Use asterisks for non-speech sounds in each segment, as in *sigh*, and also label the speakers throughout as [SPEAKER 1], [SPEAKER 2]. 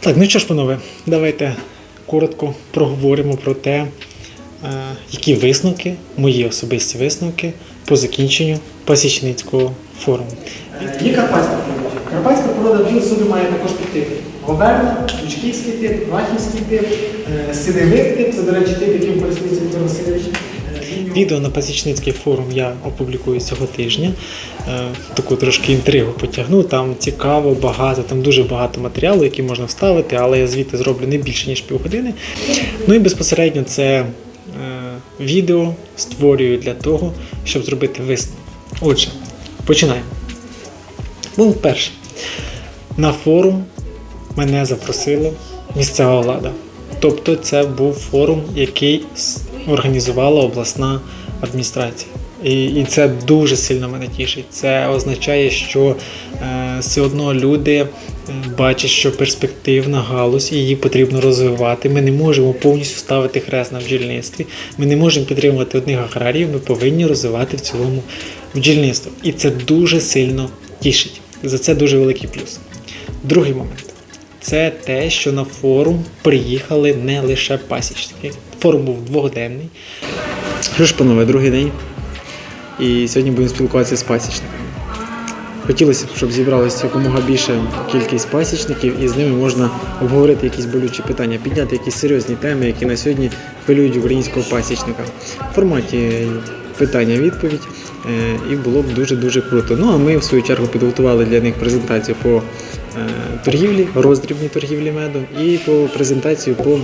[SPEAKER 1] Так, ну що ж, панове, давайте коротко проговоримо про те, е, які висновки, мої особисті висновки по закінченню пасічницького форуму. Є карпатська природа. Карпатська природа в собі має також підтипи. Говерна, Лучківський тип, Лахівський тип, е, синевик тип, це, до речі, тип, яким користується Віктор Васильович. Відео на пасічницький форум я опублікую цього тижня. Е, Таку трошки інтригу потягну. Там цікаво, багато, там дуже багато матеріалу, який можна вставити, але я звідти зроблю не більше, ніж півгодини. Ну і безпосередньо це е, відео створюю для того, щоб зробити висновок. Отже, починаємо. Пункт перший. На форум мене запросила місцева влада. Тобто це був форум, який організувала обласна адміністрація. І, і це дуже сильно мене тішить. Це означає, що е, все одно люди е, бачать, що перспективна галузь і її потрібно розвивати. Ми не можемо повністю ставити хрест на бджільництві. Ми не можемо підтримувати одних аграріїв. Ми повинні розвивати в цілому бджільництво. І це дуже сильно тішить. За це дуже великий плюс. Другий момент це те, що на форум приїхали не лише пасічники. Форум був двогоденний. Що ж, панове, другий день. І сьогодні будемо спілкуватися з пасічниками. Хотілося б, щоб зібралося якомога більше кількість пасічників, і з ними можна обговорити якісь болючі питання, підняти якісь серйозні теми, які на сьогодні хвилюють українського пасічника в форматі питання-відповідь. Е, І було б дуже-дуже круто. Ну а ми в свою чергу підготували для них презентацію по е, торгівлі, роздрібній торгівлі медом і по презентацію по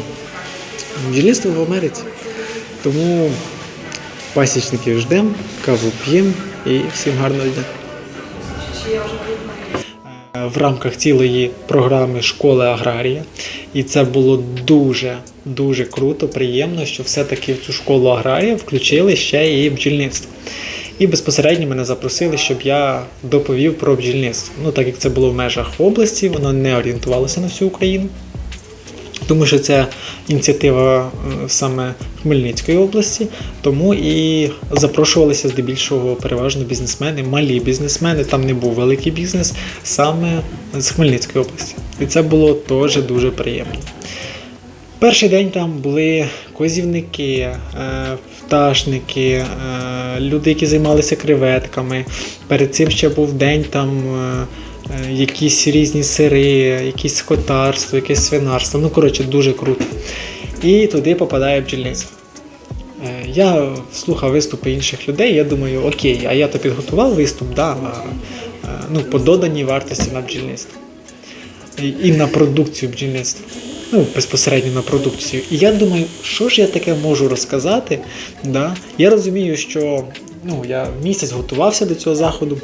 [SPEAKER 1] бджільництву в Америці. Тому пасічників ждемо, каву п'ємо і всім гарного дня. Е, В рамках цілої програми школи аграрія, і це було дуже дуже круто, приємно, що все-таки в цю школу аграрія включили ще і бджільництво. І безпосередньо мене запросили, щоб я доповів про бджільництво. Ну, так як це було в межах області, воно не орієнтувалося на всю Україну. Тому що це ініціатива е, саме Хмельницької області, тому і запрошувалися здебільшого переважно бізнесмени, малі бізнесмени, там не був великий бізнес, саме з Хмельницької області. І це було теж дуже приємно. Перший день там були козівники, е, пташники, е, люди, які займалися креветками. Перед цим ще був день там. Е, Якісь різні сири, якісь скотарство, якесь свинарство. Ну, коротше, дуже круто. І туди попадає бджільництво. Е, Я слухав виступи інших людей, я думаю, окей, а я то підготував виступ, да, е, ну, по доданій вартості на бджільництво і на продукцію бджільництва. Ну, безпосередньо на продукцію. І я думаю, що ж я таке можу розказати. Да? Я розумію, що ну, я місяць готувався до цього заходу.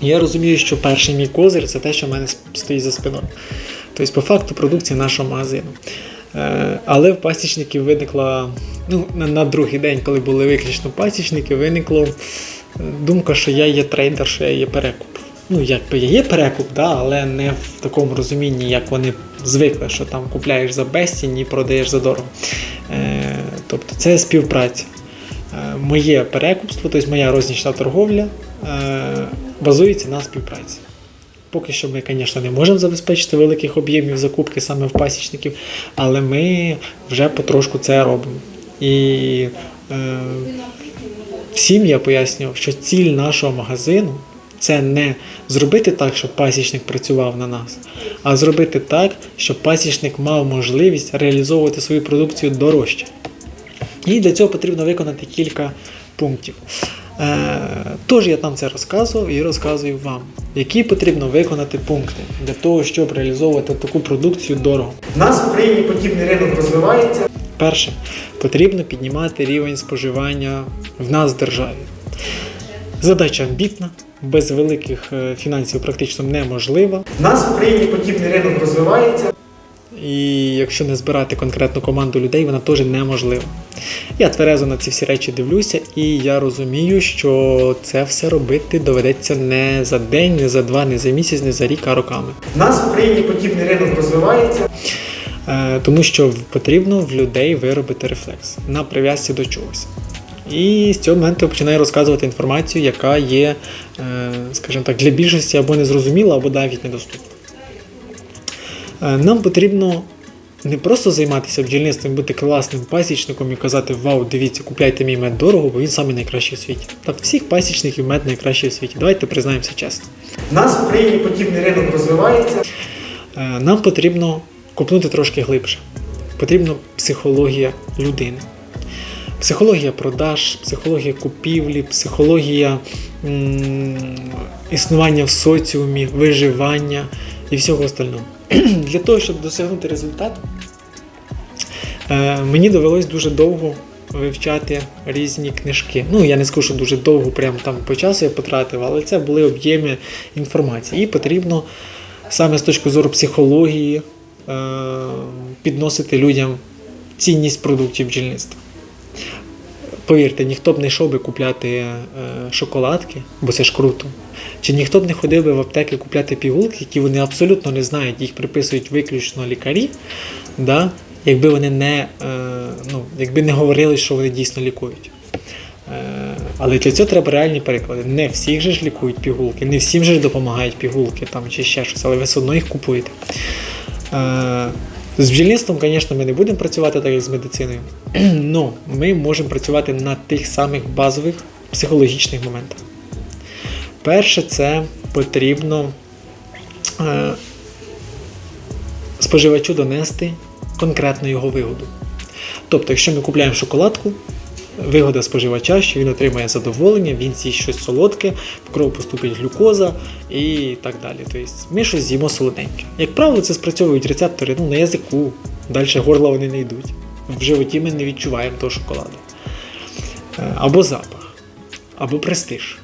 [SPEAKER 1] Я розумію, що перший мій козир це те, що в мене стоїть за спиною. Тобто, по факту, продукція нашого магазину. Е, Але в пасічників виникла, ну, на, другий день, коли були виключно пасічники, виникла е, думка, що я є трейдер, що я є перекуп. Ну, якби є перекуп, да, але не в такому розумінні, як вони звикли, що там купляєш за безцінь і продаєш за дорого. Е, тобто це співпраця. Е, Моє перекупство, тобто моя рознічна торговля, е, базується на співпраці. Поки що ми, звісно, не можемо забезпечити великих об'ємів закупки саме в пасічників, але ми вже потрошку це робимо. І е, всім я пояснював, що ціль нашого магазину це не зробити так, щоб пасічник працював на нас, а зробити так, щоб пасічник мав можливість реалізовувати свою продукцію дорожче. І для цього потрібно виконати кілька пунктів. Е, Тож я там це розказував і розказую вам, які потрібно виконати пункти для того, щоб реалізовувати таку продукцію дорого. У нас в Україні подібний ринок розвивається. Перше, потрібно піднімати рівень споживання в нас в державі. Задача амбітна, без великих е, фінансів практично неможлива. У нас в Україні подібний ринок розвивається. І якщо не збирати конкретну команду людей, вона теж неможлива. Я тверезо на ці всі речі дивлюся, і я розумію, що це все робити доведеться не за день, не за два, не за місяць, не за рік, а роками. У нас в Україні подібний ринок розвивається. Е, Тому що потрібно в людей виробити рефлекс на прив'язці до чогось. І з цього моменту починає розказувати інформацію, яка є, е, скажімо так, для більшості або незрозуміла, або навіть недоступна. Е, Нам потрібно не просто займатися бджільництвом, бути класним пасічником і казати Вау, дивіться, купляйте мій мед дорого, бо він самий найкращий у світі. Так, всіх пасічників мед найкращий у світі. Давайте признаємося чесно. У нас в Україні подібний ринок розвивається. Е, Нам потрібно копнути трошки глибше. Потрібна психологія людини. Психологія продаж, психологія купівлі, психологія м, існування в соціумі, виживання і всього остального. *clears throat* Для того, щоб досягнути результату, е, мені довелось дуже довго вивчати різні книжки. Ну, я не скажу, що дуже довго, прямо там по часу я потратив, але це були об'єми інформації. І потрібно саме з точки зору психології е, підносити людям цінність продуктів бджільництва. Повірте, ніхто б не йшов би купляти е, шоколадки, бо це ж круто. Чи ніхто б не ходив би в аптеки купляти пігулки, які вони абсолютно не знають, їх приписують виключно лікарі, да? якби вони не, е, ну, якби не говорили, що вони дійсно лікують. Е, але для цього треба реальні переклади. Не всіх же ж лікують пігулки, не всім же ж допомагають пігулки там, чи ще щось, але ви все одно їх купуєте. З бджільництвом, звісно, ми не будемо працювати так, як з медициною. *clears throat* але ми можемо працювати на тих самих базових психологічних моментах. Перше, це потрібно е, споживачу донести конкретну його вигоду. Тобто, якщо ми купуємо шоколадку, вигода споживача, що він отримає задоволення, він з'їсть щось солодке, в кров поступить глюкоза і так далі. Тобто ми щось з'їмо солоденьке. Як правило, це спрацьовують рецептори ну, на язику, далі горла вони не йдуть. В животі ми не відчуваємо того шоколаду. Е, Або запах, або престиж.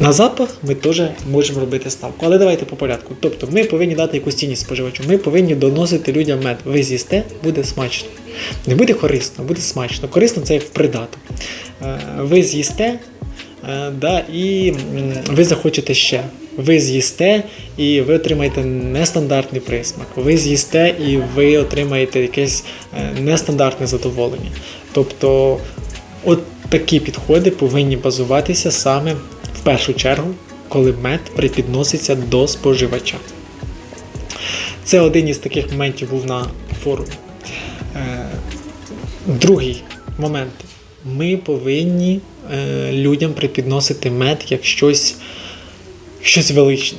[SPEAKER 1] На запах ми теж можемо робити ставку. Але давайте по порядку. Тобто ми повинні дати якусь цінність споживачу. Ми повинні доносити людям мед. Ви з'їсте, буде смачно. Не буде корисно, буде смачно. Корисно це як придаток. Е, Ви з'їсте, е, да, і ви захочете ще. Ви з'їсте і ви отримаєте нестандартний присмак. Ви з'їсте і ви отримаєте якесь е, нестандартне задоволення. Тобто, от такі підходи повинні базуватися саме в першу чергу, коли мед припідноситься до споживача. Це один із таких моментів був на форумі. Е, Другий момент. Ми повинні е, людям припідносити мед як щось, щось величне.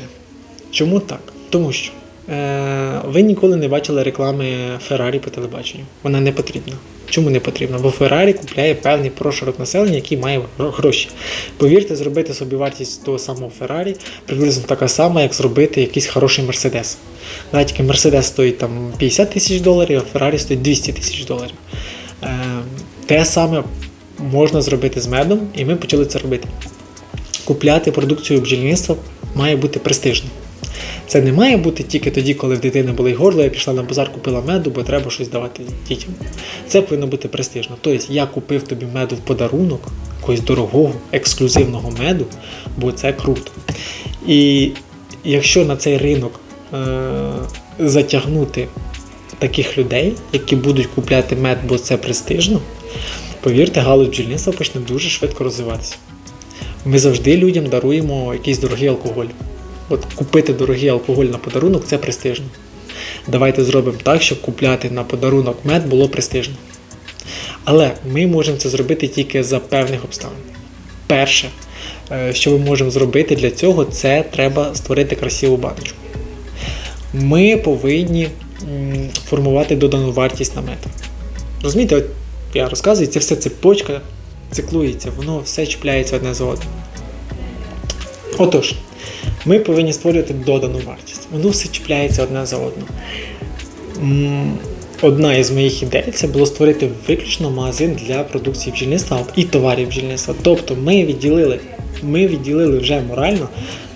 [SPEAKER 1] Чому так? Тому що е, ви ніколи не бачили реклами Феррарі по телебаченню. Вона не потрібна. Чому не потрібна? Бо Феррарі купляє певний прошарок населення, який має гроші. Повірте, зробити собі вартість того самого Феррарі приблизно така сама, як зробити якийсь хороший Мерседес. Навіть тільки Мерседес стоїть там 50 тисяч доларів, а Феррарі стоїть 200 тисяч доларів. Е, те саме можна зробити з медом, і ми почали це робити. Купляти продукцію бджільництва має бути престижно. Це не має бути тільки тоді, коли в дитини болить горло, я пішла на базар, купила меду, бо треба щось давати дітям. Це повинно бути престижно. Тобто я купив тобі меду в подарунок, якогось дорогого, ексклюзивного меду, бо це круто. І якщо на цей ринок е- затягнути таких людей, які будуть купляти мед, бо це престижно, повірте, галузь бджільництва почне дуже швидко розвиватися. Ми завжди людям даруємо якийсь дорогий алкоголь. От купити дорогий алкоголь на подарунок це престижно. Давайте зробимо так, щоб купляти на подарунок мед було престижно. Але ми можемо це зробити тільки за певних обставин. Перше, е, що ми можемо зробити для цього, це треба створити красиву баночку. Ми повинні формувати додану вартість на мед. Розумієте, от я розказую, це все цепочка циклується, воно все чіпляється одне за одним. Отож, ми повинні створювати додану вартість. Воно все чіпляється одне за одним. Одна із моїх ідей це було створити виключно магазин для продукції бджільництва і товарів бджільництва. Тобто ми відділили, ми відділили вже морально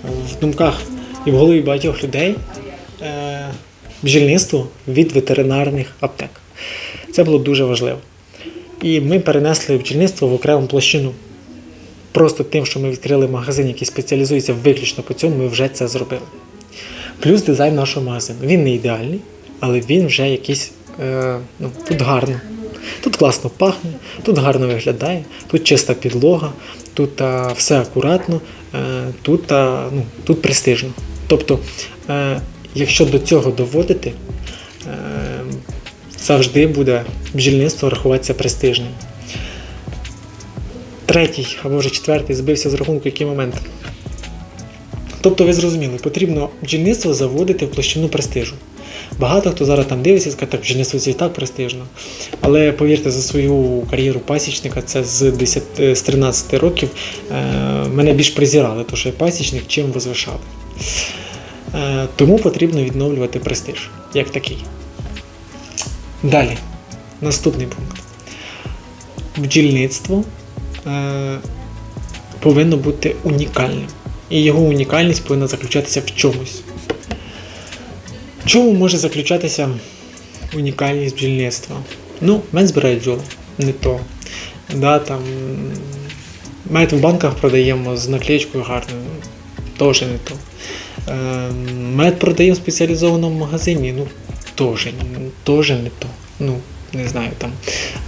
[SPEAKER 1] в думках і в голові багатьох людей е, бджільництво від ветеринарних аптек. Це було дуже важливо. І ми перенесли бджільництво в окрему площину. Просто тим, що ми відкрили магазин, який спеціалізується виключно по цьому, ми вже це зробили. Плюс дизайн нашого магазину. Він не ідеальний, але він вже якийсь е, ну, тут гарно. Тут класно пахне, тут гарно виглядає, тут чиста підлога, тут а, все акуратно, е, тут, а, ну, тут престижно. Тобто, е, якщо до цього доводити, е, завжди буде бджільництво рахуватися престижним. Третій або вже четвертий збився з рахунку, який момент. Тобто ви зрозуміли, потрібно бджільництво заводити в площину престижу. Багато хто зараз там дивиться і скаже, так бджільництво це і так престижно. Але повірте, за свою кар'єру пасічника, це з 10, з 13 років е, мене більш презирали, то що я пасічник, чим возвишали. Е, тому потрібно відновлювати престиж, як такий. Далі, наступний пункт. Бджільництво е, повинно бути унікальним. І його унікальність повинна заключатися в чомусь. В чому може заключатися унікальність бджільництва? Ну, мед збирає бджоли, не то. Да, там, мед в банках продаємо з наклеєчкою гарною, теж не то. Е, Мед продаємо в спеціалізованому магазині, ну теж не то. Ну, не знаю там.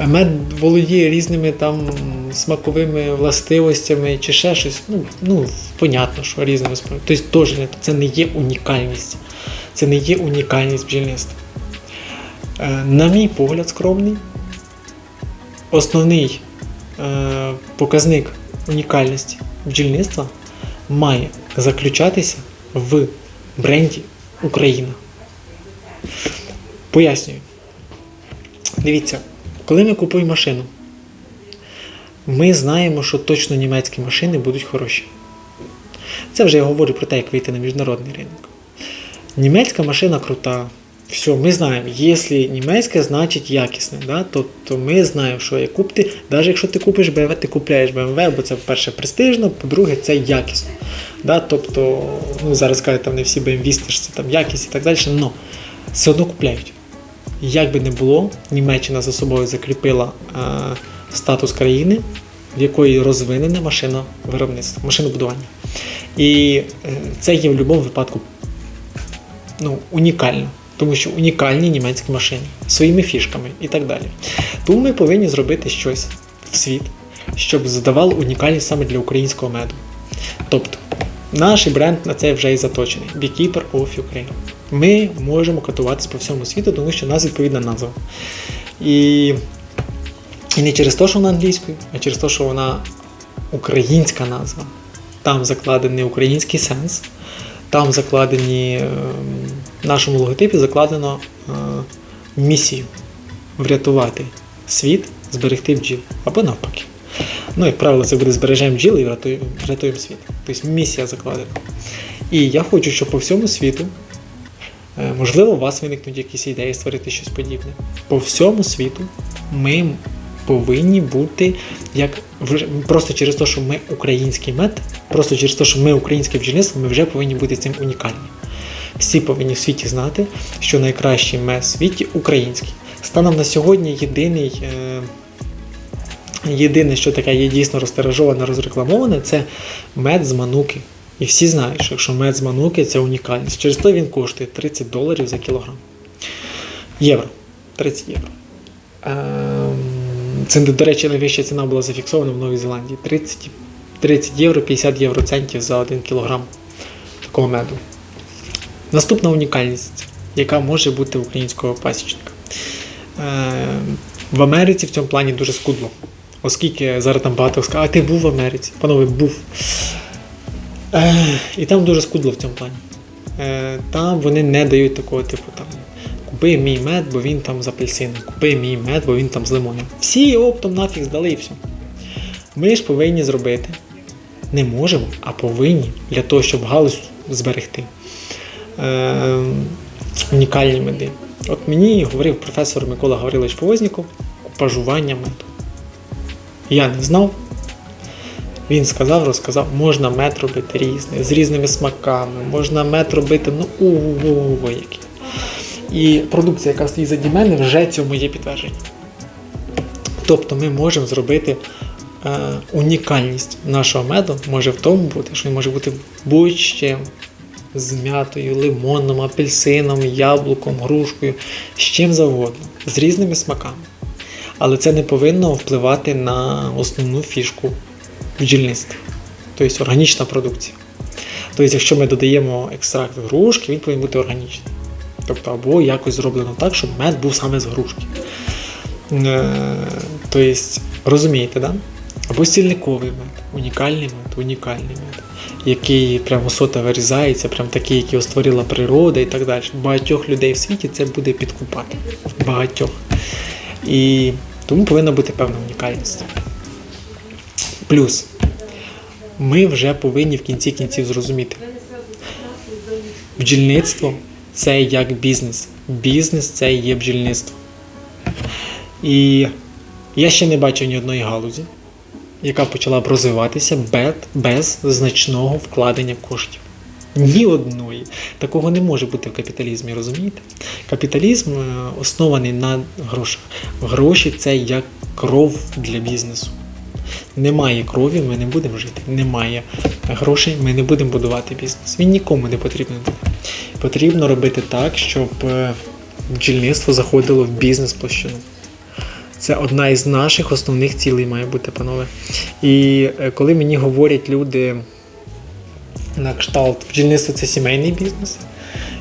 [SPEAKER 1] Мед володіє різними там смаковими властивостями чи ще щось. Ну, ну понятно, що різними смаковими. Тобто. Це не є унікальність. Це не є унікальність бджільництва. Е, На мій погляд, скромний, основний е, показник унікальності бджільництва має заключатися в бренді Україна. Пояснюю. Дивіться, коли ми купуємо машину, ми знаємо, що точно німецькі машини будуть хороші. Це вже я говорю про те, як вийти на міжнародний ринок. Німецька машина крута. Все, ми знаємо, якщо німецьке, значить якісне. Да? Тобто ми знаємо, що як купити, навіть якщо ти купиш BMW, ти купляєш BMW, бо це, по-перше, престижно, по-друге, це якісно. Да? Тобто, ну, зараз кажуть, там не всі BMW це там якість і так далі, але все одно купляють. Як би не було, Німеччина за собою закріпила е, статус країни, в якої розвинене машиновиробництво, машинобудування. І е, це є в будь-якому випадку ну, унікально, тому що унікальні німецькі машини своїми фішками і так далі. Тому ми повинні зробити щось в світ, щоб задавало унікальність саме для українського меду. Тобто, наш бренд на це вже і заточений Beekeeper of Ukraine. Ми можемо катуватися по всьому світу, тому що у нас відповідна назва. І, і не через те, що вона англійською, а через те, що вона українська назва. Там закладений український сенс, там закладені е, в нашому логотипі закладено е, місію врятувати світ, зберегти бджіл або навпаки. Ну, як правило, це буде збережемо бджіл і врятуємо, світ. Тобто місія закладена. І я хочу, щоб по всьому світу, можливо, у вас виникнуть якісь ідеї створити щось подібне. По всьому світу ми повинні бути як просто через те, що ми український мед, просто через те, що ми українське бджільництво, ми вже повинні бути цим унікальні. Всі повинні в світі знати, що найкращий мед в світі український. Станом на сьогодні єдиний. Е- Єдине, що таке є дійсно розтиражоване, розрекламоване, це мед з мануки. І всі знають, що якщо мед з мануки це унікальність. Через то він коштує 30 доларів за кілограм. Євро. 30 євро. Ем, Це, до речі, найвища ціна була зафіксована в Новій Зеландії. 30, 30 євро, 50 євроцентів за 1 кілограм такого меду. Наступна унікальність, яка може бути українського пасічника. Ем, В Америці в цьому плані дуже скудло. Оскільки зараз там багато скажуть, а ти був в Америці? Панове, був. І там дуже скудло в цьому плані. Е, там вони не дають такого типу там. Купи мій мед, бо він там з апельсином. Купи мій мед, бо він там з лимоном. Всі оптом нафіг здали і все. Ми ж повинні зробити. Не можемо, а повинні для того, щоб галузь зберегти. Е, унікальні меди. От мені говорив професор Микола Гаврилович Повозніков купажування меду. Я не знав. Він сказав, розказав, можна мед робити різний, з різними смаками, можна мед робити, ну ого, який. І продукція, яка стоїть заді мене, вже цьому є підтвердження. Тобто ми можемо зробити е, унікальність нашого меду може в тому бути, що він може бути будь-чим. З м'ятою, лимоном, апельсином, яблуком, грушкою, з чим завгодно, з різними смаками. Але це не повинно впливати на основну фішку бджільництва, тобто органічна продукція. Тобто, якщо ми додаємо екстракт грушки, він повинен бути органічний. Тобто, або якось зроблено так, щоб мед був саме з грушки. Е, Тобто, розумієте, да? Або стільниковий мед, унікальний мед, унікальний мед, який прямо сота вирізається, прям такий, який створила природа і так далі. Багатьох людей в світі це буде підкупати. Багатьох. І тому повинна бути певна унікальність. Плюс ми вже повинні в кінці кінців зрозуміти. Бджільництво це як бізнес. Бізнес це є бджільництво. І я ще не бачив ні одної галузі, яка почала б розвиватися без, значного вкладення коштів. Ні одної. Такого не може бути в капіталізмі, розумієте? Капіталізм е, оснований на грошах. Гроші це як кров для бізнесу. Немає крові, ми не будемо жити. Немає грошей, ми не будемо будувати бізнес. Він нікому не потрібен буде. Потрібно робити так, щоб е, бджільництво заходило в бізнес-площину. Це одна із наших основних цілей має бути, панове. І е, коли мені говорять люди на кшталт, бджільництво це сімейний бізнес,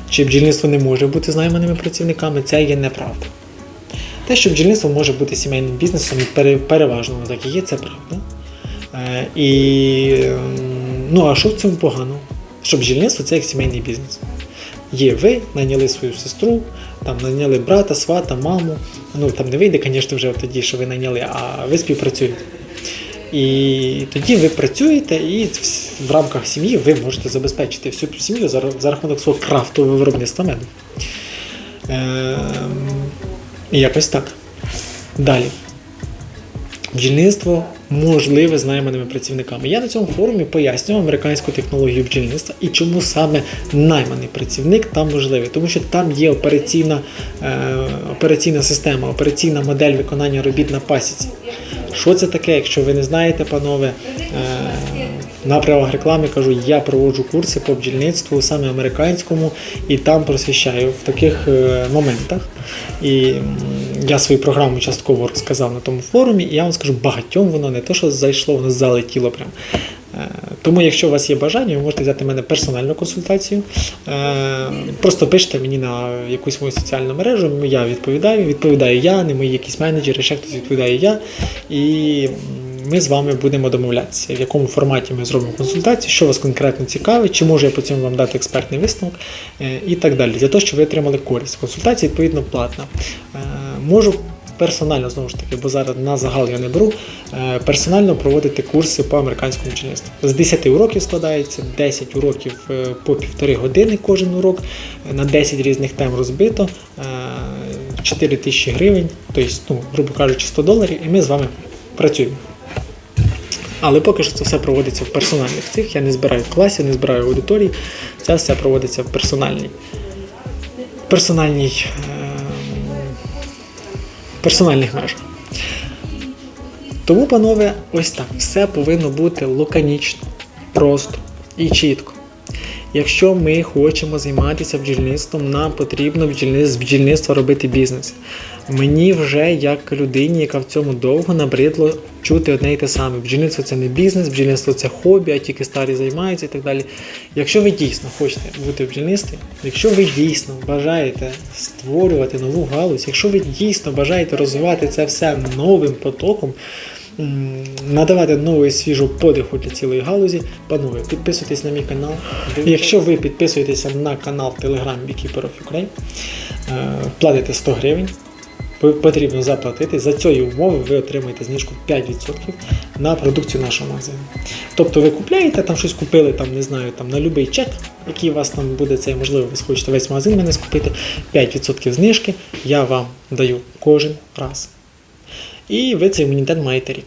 [SPEAKER 1] чи бджільництво не може бути з найманими працівниками, це є неправда. Те, що бджільництво може бути сімейним бізнесом, переважно так і є, це правда. Е, І ем, ну а що в цьому погано? Що бджільництво це як сімейний бізнес. Є ви, найняли свою сестру, там найняли брата, свата, маму. Ну там не вийде, звісно, вже тоді, що ви найняли, а ви співпрацюєте. І тоді ви працюєте, і в- рамках сім'ї ви можете забезпечити всю сім'ю за, рахунок свого крафтового виробництва меду. Якось так. Далі. Бджільництво можливе з найманими працівниками. Я на цьому форумі пояснював американську технологію бджільництва і чому саме найманий працівник там можливий. Тому що там є операційна, е, операційна система, операційна модель виконання робіт на пасіці. Що це таке, якщо ви не знаєте, панове? Е, на реклами кажу, я проводжу курси по бджільництву саме американському, і там просвіщаю в таких е, моментах. І я свою програму частково розказав на тому форумі, і я вам скажу, багатьом воно не то, що зайшло, воно залетіло прям. Е, Тому, якщо у вас є бажання, ви можете взяти мене персональну консультацію. Е, Просто пишете мені на якусь мою соціальну мережу, я відповідаю, відповідаю я, не мої якісь менеджери, ще хтось відповідає я. І ми з вами будемо домовлятися, в якому форматі ми зробимо консультацію, що вас конкретно цікавить, чи можу я по вам дати експертний висновок е, і так далі, для того, щоб ви отримали користь. Консультація, відповідно, платна. Е, Можу персонально, знову ж таки, бо зараз на загал я не беру, е, персонально проводити курси по американському бджільництву. З 10 уроків складається, 10 уроків по півтори години кожен урок, на 10 різних тем розбито, е, 4 тисячі гривень, тобто, ну, грубо кажучи, 100 доларів, і ми з вами працюємо. Але поки що це все проводиться в персональних цих. Я не збираю класів, не збираю аудиторій. Це все проводиться в персональній. Персональній. Е- персональних межах. Тому, панове, ось так. Все повинно бути лаконічно, просто і чітко. Якщо ми хочемо займатися бджільництвом, нам потрібно з бджільництва робити бізнес. Мені вже як людині, яка в цьому довго набридло чути одне і те саме. Бджільництво це не бізнес, бджільництво це хобі, а тільки старі займаються і так далі. Якщо ви дійсно хочете бути в якщо ви дійсно бажаєте створювати нову галузь, якщо ви дійсно бажаєте розвивати це все новим потоком, надавати новий свіжу подиху для цілої галузі. Панове, підписуйтесь на мій канал. Якщо ви підписуєтеся на канал Telegram Ukraine, е, платите 100 гривень. По- Потрібно заплатити. За цієї умови ви отримаєте знижку 5% на продукцію нашого магазину. Тобто ви купляєте, там щось купили, там, не знаю, там, на будь-який чек, який у вас там буде, це можливо, ви схочете весь магазин мене скупити, 5% знижки я вам даю кожен раз. І ви цей імунітет маєте рік.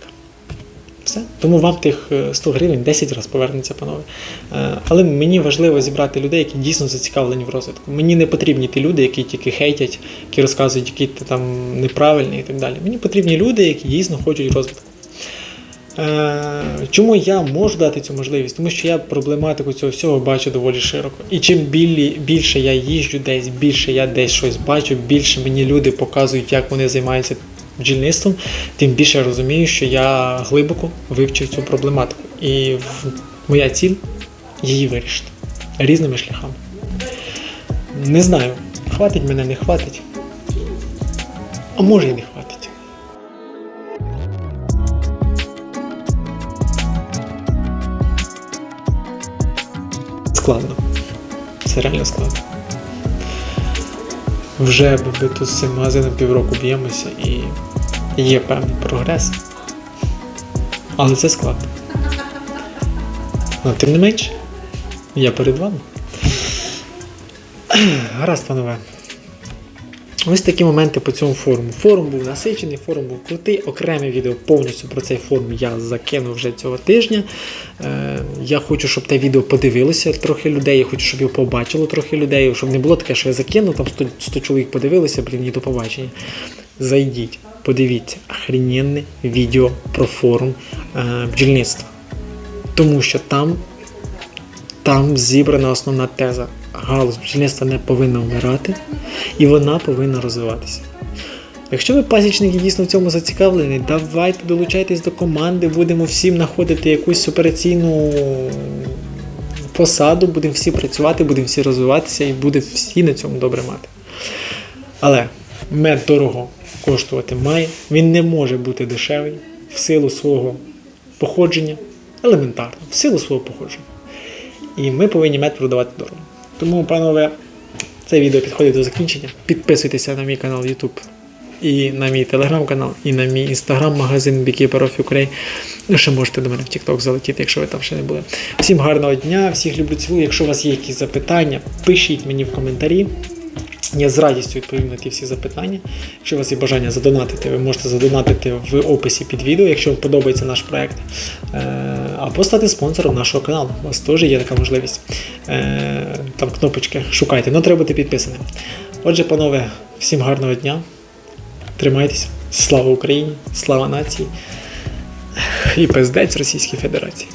[SPEAKER 1] Все. Тому вам тих е, 100 гривень 10 разів повернеться, панове. Е, Але мені важливо зібрати людей, які дійсно зацікавлені в розвитку. Мені не потрібні ті люди, які тільки хейтять, які розказують, які ти там неправильний і так далі. Мені потрібні люди, які дійсно хочуть розвитку. Е, Чому я можу дати цю можливість? Тому що я проблематику цього всього бачу доволі широко. І чим більше я їжджу десь, більше я десь щось бачу, більше мені люди показують, як вони займаються бджільництвом, тим більше я розумію, що я глибоко вивчив цю проблематику. І моя ціль її вирішити різними шляхами. Не знаю, хватить мене, не хватить. А може і не хватить. Складно. Це реально складно. Вже ми тут з цим магазином півроку б'ємося і є певний прогрес. Але це складно. Але тим не менше, я перед вами. Гаразд, панове. Ось такі моменти по цьому форуму. Форум був насичений, форум був крутий. Окреме відео повністю про цей форум я закинув вже цього тижня. Е, я хочу, щоб те відео подивилося трохи людей. Я хочу, щоб його побачило трохи людей, щоб не було таке, що я закинув, там 100, 100 чоловік подивилися, блін, і до побачення. Зайдіть, подивіться, охрененне відео про форум е, бджільництва. Тому що там там зібрана основна теза. Галузь бджільництва не повинна вмирати, і вона повинна розвиватися. Якщо ви пасічники дійсно в цьому зацікавлені, давайте долучайтесь до команди, будемо всім знаходити якусь операційну посаду, будемо всі працювати, будемо всі розвиватися і буде всі на цьому добре мати. Але мед дорого коштувати має, він не може бути дешевий в силу свого походження, елементарно, в силу свого походження. І ми повинні мед продавати дорого. Тому, панове, це відео підходить до закінчення. Підписуйтеся на мій канал YouTube і на мій телеграм-канал, і на мій інстаграм-магазин Beekeeper of Ukraine. Ну, ще можете до мене в TikTok залетіти, якщо ви там ще не були. Всім гарного дня, всіх люблю цілую. Якщо у вас є якісь запитання, пишіть мені в коментарі. Я з радістю відповім на ті всі запитання. Якщо у вас є бажання задонатити, ви можете задонатити в описі під відео, якщо вам подобається наш проект. Е, Або стати спонсором нашого каналу. У вас теж є така можливість. Е, Там кнопочки шукайте, але треба бути підписаним. Отже, панове, всім гарного дня. Тримайтеся. Слава Україні! Слава нації! І пиздець Російській Федерації.